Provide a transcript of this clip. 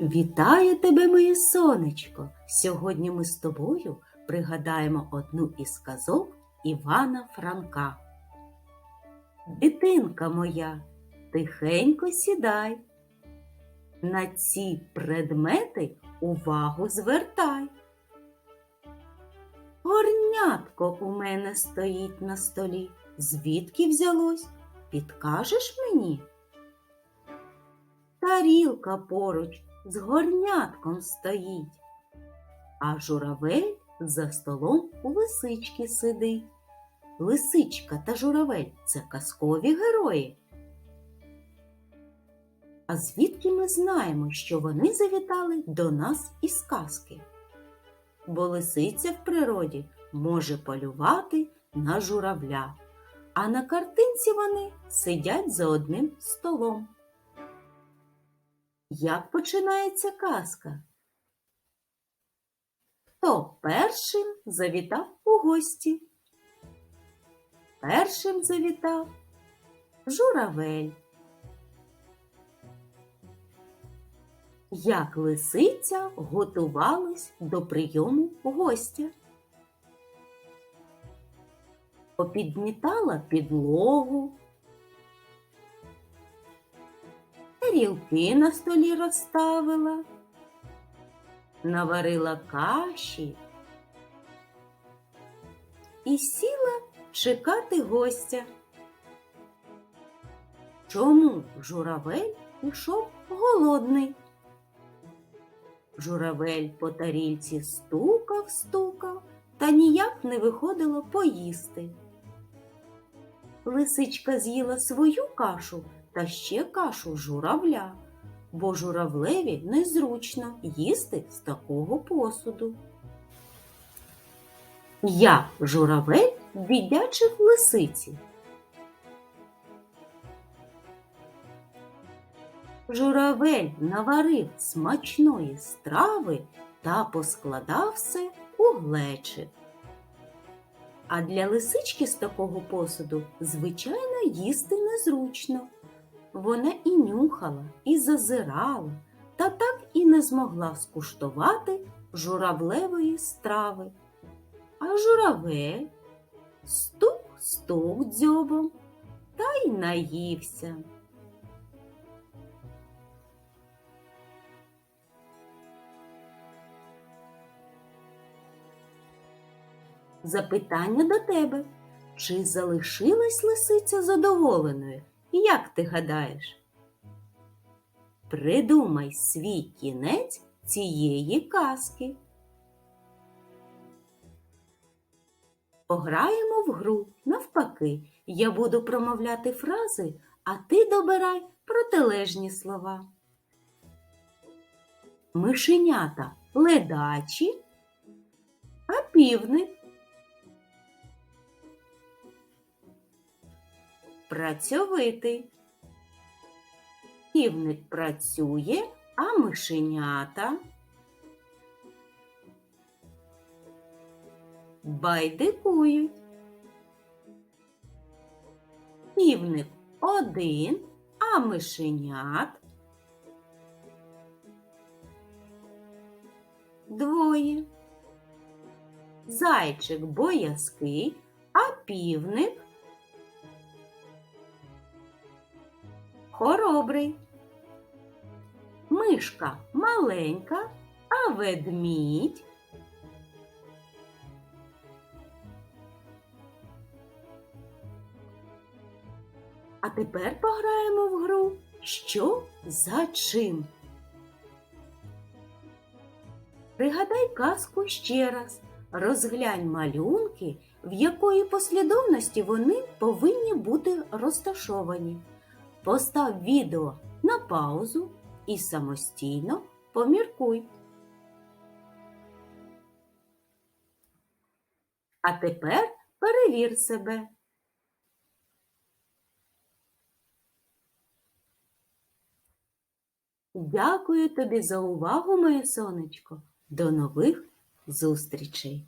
Вітаю тебе, моє сонечко! Сьогодні ми з тобою пригадаємо одну із казок Івана Франка. Дитинка моя, тихенько сідай. На ці предмети увагу звертай. Горнятко у мене стоїть на столі. Звідки взялось? Підкажеш мені? Тарілка поруч з горнятком стоїть, а журавель за столом у лисички сидить. Лисичка та журавель це казкові герої. А звідки ми знаємо, що вони завітали до нас із казки? Бо лисиця в природі може полювати на журавля, а на картинці вони сидять за одним столом. Як починається казка? Хто першим завітав у гості? Першим завітав журавель. Як лисиця готувалась до прийому гостя? Попідмітала підлогу, тарілки на столі розставила, наварила каші і сіла чекати гостя. Чому журавель пішов голодний? Журавель по тарільці стукав, стукав, та ніяк не виходило поїсти. Лисичка з'їла свою кашу та ще кашу журавля, бо журавлеві незручно їсти з такого посуду. Я, журавель, віддячив лисиці. Журавель наварив смачної страви та поскладав все у глечик. А для лисички з такого посуду, звичайно, їсти незручно. Вона і нюхала, і зазирала, та так і не змогла скуштувати журавлевої страви. А журавель стук-стук дзьобом та й наївся. Запитання до тебе. Чи залишилась лисиця задоволеною? Як ти гадаєш? Придумай свій кінець цієї казки. Пограємо в гру навпаки. Я буду промовляти фрази, а ти добирай протилежні слова. Мишенята ледачі, а півник працьовитий. Півник працює, а мишенята байдикують. Півник один, а мишенят двоє. Зайчик боязкий, а півник хоробрий. Мишка маленька, а ведмідь. А тепер пограємо в гру Що за чим? Пригадай казку ще раз. Розглянь малюнки, в якої послідовності вони повинні бути розташовані. Постав відео на паузу і самостійно поміркуй. А тепер перевір себе. Дякую тобі за увагу, моє сонечко. До нових зустрічей!